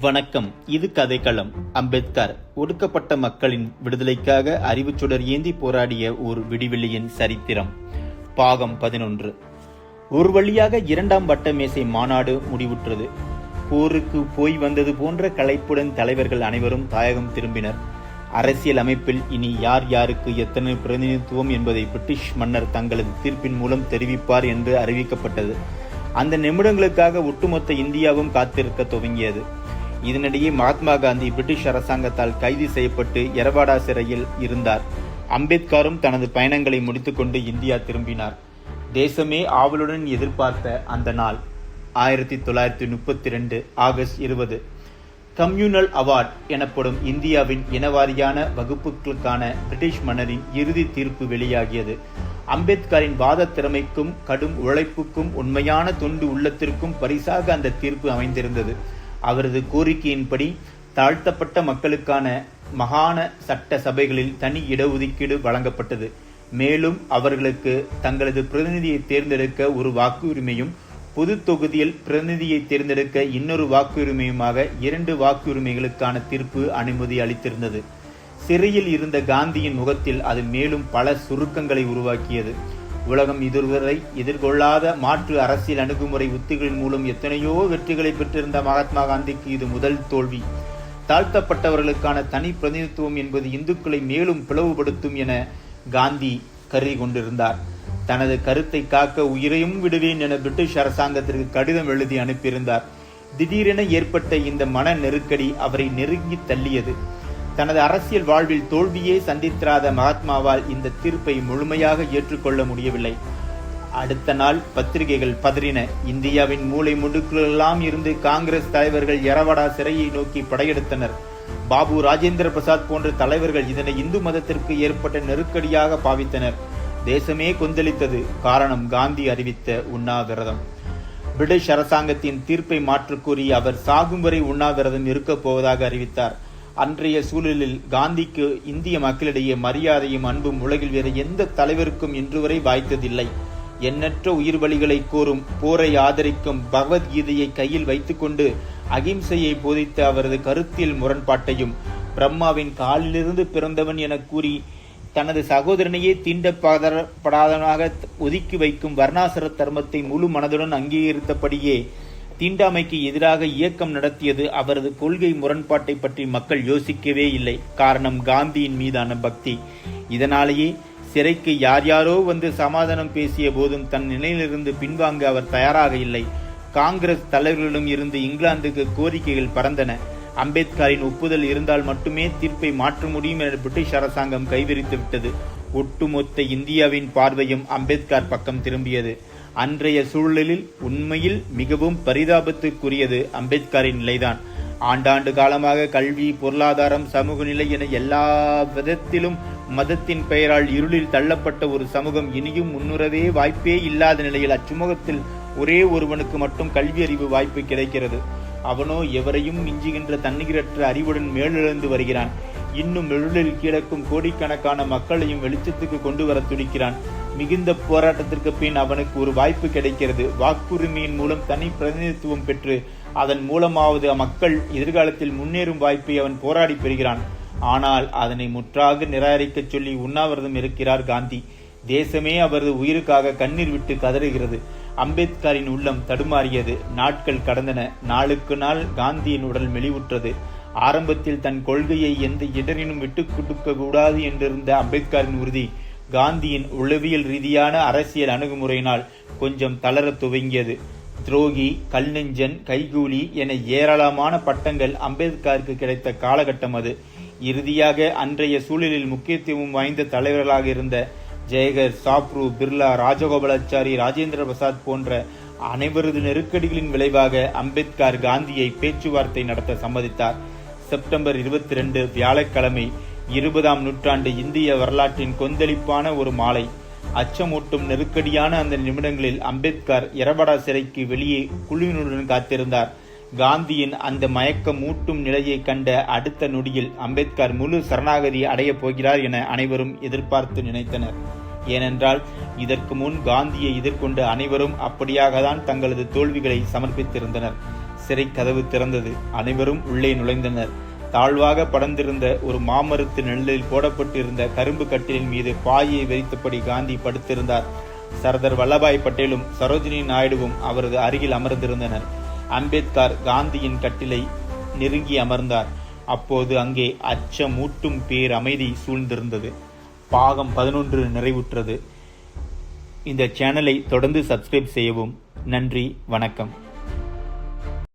வணக்கம். இது கதைக்களம். அம்பேத்கர் ஒடுக்கப்பட்ட மக்களின் விடுதலைக்காக அறிவுச்சுடர் ஏந்தி போராடிய ஒரு விடிவெளியின் சரித்திரம். பாகம் பதினொன்று. ஒரு வழியாக இரண்டாம் வட்டமேசை மாநாடு முடிவுற்றது. போருக்கு போய் வந்தது போன்ற களைப்புடன் தலைவர்கள் அனைவரும் தாயகம் திரும்பினர். அரசியல் அமைப்பில் இனி யார் யாருக்கு எத்தனை பிரதிநிதித்துவம் என்பதை பிரிட்டிஷ் மன்னர் தங்களது தீர்ப்பின் மூலம் தெரிவிப்பார் என்று அறிவிக்கப்பட்டது. அந்த நிமிடங்களுக்காக ஒட்டுமொத்த இந்தியாவும் காத்திருக்க துவங்கியது. இதனிடையே மகாத்மா காந்தி பிரிட்டிஷ் அரசாங்கத்தால் கைது செய்யப்பட்டு எரவாடா சிறையில் இருந்தார். அம்பேத்கரும் தனது பயணங்களை முடித்துக்கொண்டு இந்தியா திரும்பினார். தேசமே ஆவலுடன் எதிர்பார்த்த அந்த நாள் ஆயிரத்தி தொள்ளாயிரத்தி முப்பத்தி ரெண்டு ஆகஸ்ட் இருபது. கம்யூனல் அவார்ட் எனப்படும் இந்தியாவின் இனவாரியான வகுப்புகளுக்கான பிரிட்டிஷ் மன்னரின் இறுதி தீர்ப்பு வெளியாகியது. அம்பேத்கரின் வாத திறமைக்கும் கடும் உழைப்புக்கும் உண்மையான தொண்டு உள்ளத்திற்கும் பரிசாக அந்த தீர்ப்பு அமைந்திருந்தது. அவரது கோரிக்கையின்படி தாழ்த்தப்பட்ட மக்களுக்கான மகாண சட்ட சபைகளில் தனி இடஒதுக்கீடு வழங்கப்பட்டது. மேலும் அவர்களுக்கு தங்களது பிரதிநிதியை தேர்ந்தெடுக்க ஒரு வாக்குரிமையும் பொது தொகுதியில் பிரதிநிதியை தேர்ந்தெடுக்க இன்னொரு வாக்குரிமையுமாக இரண்டு வாக்குரிமைகளுக்கான தீர்ப்பு அனுமதி அளித்திருந்தது. சிறையில் இருந்த காந்தியின் முகத்தில் அது மேலும் பல சுருக்கங்களை உருவாக்கியது. உலகம் இதுவரை எதிர்கொள்ளாத மாற்று அரசியல் அணுகுமுறை உத்திகளின் மூலம் எத்தனையோ வெற்றிகளை பெற்றிருந்த மகாத்மா காந்திக்கு இது முதல் தோல்வி. தாழ்த்தப்பட்டவர்களுக்கான தனி பிரதிநிதித்துவம் என்பது இந்துக்களை மேலும் பிளவுபடுத்தும் என காந்தி கருதி கொண்டிருந்தார். தனது கருத்தை காக்க உயிரையும் விடுவேன் என பிரிட்டிஷ் அரசாங்கத்திற்கு கடிதம் எழுதி அனுப்பியிருந்தார். திடீரென ஏற்பட்ட இந்த மன நெருக்கடி அவரை நெருங்கி தள்ளியது. தனது அரசியல் வாழ்வில் தோல்வியே சந்தித்திராத மகாத்மாவால் இந்த தீர்ப்பை முழுமையாக ஏற்றுக்கொள்ள முடியவில்லை. அடுத்த நாள் பத்திரிகைகள் பதறின. இந்தியாவின் மூளை முடுக்குகளெல்லாம் இருந்து காங்கிரஸ் தலைவர்கள் எரவடா சிறையை நோக்கி படையெடுத்தனர். பாபு ராஜேந்திர பிரசாத் போன்ற தலைவர்கள் இதனை இந்து மதத்திற்கு ஏற்பட்ட நெருக்கடியாக பாவித்தனர். தேசமே கொந்தளித்தது. காரணம் காந்தி அறிவித்த உண்ணாவிரதம். பிரிட்டிஷ் அரசாங்கத்தின் தீர்ப்பை மாற்றக்கூறி அவர் சாகும் வரை உண்ணாவிரதம் இருக்கப் போவதாக அறிவித்தார். அன்றைய சூழலில் காந்திக்கு இந்திய மக்களிடையே மரியாதையும் அன்பும் உலகில் வேறு எந்த தலைவருக்கும் இன்று வரை வாய்த்ததில்லை. எண்ணற்ற உயிர் பலிகளை கோரும் போரை ஆதரிக்கும் பகவத்கீதையை கையில் வைத்துக்கொண்டு அகிம்சையை போதித்த அவரது கருத்தியல் முரண்பாட்டையும் பிரம்மாவின் காலிலிருந்து பிறந்தவன் என கூறி தனது சகோதரனையே தீண்டப்படாதவனாக ஒதுக்கி வைக்கும் வர்ணாசிர தர்மத்தை முழு மனதுடன் அங்கீகரித்தபடியே தீண்டாமைக்கு எதிராக இயக்கம் நடத்தியது அவரது கொள்கை முரண்பாட்டை பற்றி மக்கள் யோசிக்கவே இல்லை. காரணம் காந்தியின் மீதான பக்தி. இதனாலேயே சிறைக்கு யார் யாரோ வந்து சமாதானம் பேசிய போதும் தன் நிலையிலிருந்து பின்வாங்க அவர் தயாராக இல்லை. காங்கிரஸ் தலைவர்களிடம் இருந்து இங்கிலாந்துக்கு கோரிக்கைகள் பறந்தன. அம்பேத்கரின் ஒப்புதல் இருந்தால் மட்டுமே தீர்ப்பை மாற்ற முடியும் என பிரிட்டிஷ் அரசாங்கம் கைவிரித்து விட்டது. ஒட்டுமொத்த இந்தியாவின் பார்வையும் அம்பேத்கர் பக்கம் திரும்பியது. அன்றைய சூழலில் உண்மையில் மிகவும் பரிதாபத்துக்குரியது அம்பேத்கரின் நிலைதான். ஆண்டாண்டு காலமாக கல்வி பொருளாதாரம் சமூக நிலை என எல்லா விதத்திலும் மதத்தின் பெயரால் இருளில் தள்ளப்பட்ட ஒரு சமூகம் இனியும் முன்னுறவே வாய்ப்பே இல்லாத நிலையில் அச்சுமுகத்தில் ஒரே ஒருவனுக்கு மட்டும் கல்வி அறிவு வாய்ப்பு கிடைக்கிறது. அவனோ எவரையும் மிஞ்சுகின்ற தன்னிகரற்ற அறிவுடன் மேலெழுந்து வருகிறான். இன்னும் எழுளில் கிடக்கும் கோடிக்கணக்கான மக்களையும் வெளிச்சத்துக்கு கொண்டு வர துடிக்கிறான். மிகுந்த போராட்டத்திற்கு பின் அவனுக்கு ஒரு வாய்ப்பு கிடைக்கிறது. வாக்குரிமையின் மூலம் தனி பிரதிநிதித்துவம் பெற்று அதன் மூலமாவது மக்கள் எதிர்காலத்தில் முன்னேறும் வாய்ப்பை அவன் போராடி பெறுகிறான். ஆனால் அதனை முற்றாக நிராகரிக்கச் சொல்லி உண்ணாவிரதம் இருக்கிறார் காந்தி. தேசமே அவரது உயிருக்காக கண்ணீர் விட்டு கதறுகிறது. அம்பேத்கரின் உள்ளம் தடுமாறியது. நாட்கள் கடந்தன. நாளுக்கு நாள் காந்தியின் உடல் மெலிவுற்றது. ஆரம்பத்தில் தன் கொள்கையை எந்த இடரினும் விட்டுக் கொடுக்க கூடாது என்றிருந்த அம்பேத்கரின் உறுதி காந்தியின் உளவியல் ரீதியான அரசியல் அணுகுமுறையினால் கொஞ்சம் தளரத் துவங்கியது. துரோகி கல்நெஞ்சன் கைகூலி என ஏராளமான பட்டங்கள் அம்பேத்கருக்கு கிடைத்த காலகட்டம் அது. இறுதியாக அன்றைய சூழலில் முக்கியத்துவம் வாய்ந்த தலைவர்களாக இருந்த ஜெயகர் சாப்ரு பிர்லா ராஜகோபாலாச்சாரி ராஜேந்திர பிரசாத் போன்ற அனைவரது நெருக்கடிகளின் விளைவாக அம்பேத்கர் காந்தியை பேச்சுவார்த்தை நடத்த சம்மதித்தார். செப்டம்பர் இருபத்தி ரெண்டு வியாழக்கிழமை இருபதாம் நூற்றாண்டு இந்திய வரலாற்றின் கொந்தளிப்பான ஒரு மாலை. அச்சமூட்டும் நெருக்கடியான அந்த நிமிடங்களில் அம்பேத்கர் இரவடா சிறைக்கு வெளியே குழுவினுடன் காத்திருந்தார். காந்தியின் அந்த மயக்கம் ஊட்டும் நிலையை கண்ட அடுத்த நொடியில் அம்பேத்கர் முழு சரணாகதி அடையப் போகிறார் என அனைவரும் எதிர்பார்த்து நினைத்தனர். ஏனென்றால் இதற்கு முன் காந்தியை எதிர்கொண்ட அனைவரும் அப்படியாகத்தான் தங்களது தோல்விகளை சமர்ப்பித்திருந்தனர். சிறை கதவு திறந்தது. அனைவரும் உள்ளே நுழைந்தனர். தாழ்வாக படர்ந்திருந்த ஒரு மாமரத்து நிழலில் போடப்பட்டிருந்த கரும்பு கட்டிலின் மீது பாயை விரித்தபடி காந்தி படுத்திருந்தார். சர்தார் வல்லபாய் பட்டேலும் சரோஜினி நாயுடுவும் அவரது அருகில் அமர்ந்திருந்தனர். அம்பேத்கர் காந்தியின் கட்டிலை நெருங்கி அமர்ந்தார். அப்போது அங்கே அச்சமூட்டும் பேர் அமைதி சூழ்ந்திருந்தது. பாகம் பதினொன்று நிறைவுற்றது. இந்த சேனலை தொடர்ந்து சப்ஸ்கிரைப் செய்யவும். நன்றி வணக்கம்.